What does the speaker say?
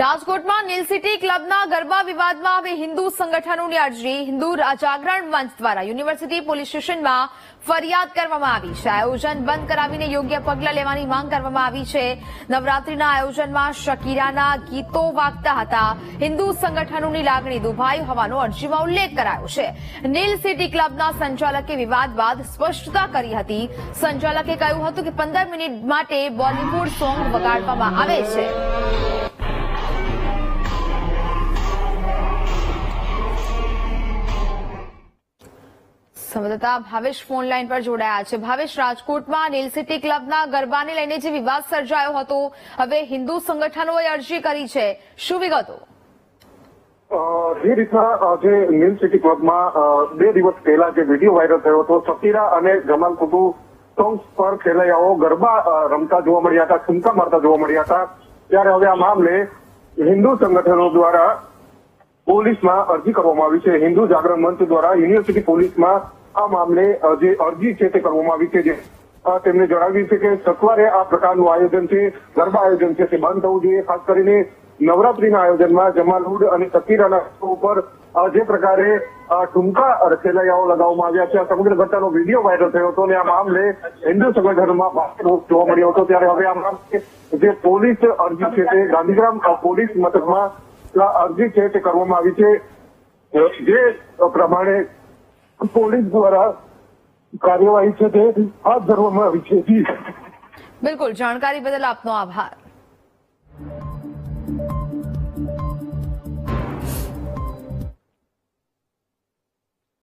રાજકોટમાં નીલ સિટી ક્લબના ગરબા વિવાદમાં હવે હિન્દુ સંગઠનોની અરજી. હિન્દુ જાગરણ મંચ દ્વારા યુનિવર્સિટી પોલીસ સ્ટેશનમાં ફરિયાદ કરવામાં આવી છે. આયોજન બંધ કરાવીને યોગ્ય પગલાં લેવાની માંગ કરવામાં આવી છે. નવરાત્રીના આયોજનમાં શકીરાના ગીતો વાગતા હતા. હિન્દુ સંગઠનોની લાગણી દુભાઈ હોવાનો અરજીમાં ઉલ્લેખ કરાયો છે. નીલ સિટી ક્લબના સંચાલકે વિવાદ બાદ સ્પષ્ટતા કરી હતી. સંચાલકે કહ્યું હતું કે પંદર મિનિટ માટે બોલિવૂડ સોંગ વગાડવામાં આવે છે. સંવાદદાતા ભાવેશ ફોન લાઈન પર જોડાયા છે. ભાવેશ, રાજકોટમાં નીલ સિટી ક્લબના ગરબાને લઈને જે વિવાદ સર્જાયો હતો, હવે હિન્દુ સંગઠનોએ અરજી કરી છે. શું વિગતો? જે રીતના જે નીલ સિટી ક્લબમાં બે દિવસ પહેલા જે વીડિયો વાયરલ થયો હતો સકીરા અને જમાલ કુટુ સોંગ્સ પર ખેલૈયાઓ ગરબા રમતા જોવા મળ્યા હતા ઠુમકા મારતા જોવા મળ્યા હતા. ત્યારે હવે આ મામલે હિન્દુ સંગઠનો દ્વારા પોલીસમાં અરજી કરવામાં આવી છે. હિન્દુ જાગરણ મંચ દ્વારા યુનિવર્સિટી પોલીસમાં આ મામલે જે અરજી છે તે કરવામાં આવી છે. જે અ, તેમને જણાવ્યું છે કે સત્વરે આ પ્રકારનું આયોજન છે ગરબા આયોજન છે તે બંધ થવું જોઈએ. ખાસ કરીને નવરાત્રીના આયોજનમાં જમાલુડ અને સકીરાના ઉપર જે પ્રકારે ટૂંકા ઠુમકા લગાવવામાં આવ્યા છે. આ સમગ્ર ઘટનાનો વીડિયો વાયરલ થયો હતો અને આ મામલે હિન્દુ સંગઠનમાં ભારે જોવા મળ્યો હતો ત્યારે હવે આ મામલે જે પોલીસ અરજી છે તે ગાંધીગ્રામ પોલીસ મથકમાં અરજી છે તે કરવામાં આવી છે. જે પ્રમાણે પોલીસ દ્વારા કાર્યવાહી છે તે હાથ ધરવામાં આવી છે બિલકુલ જાણકારી બદલ આપનો આભાર.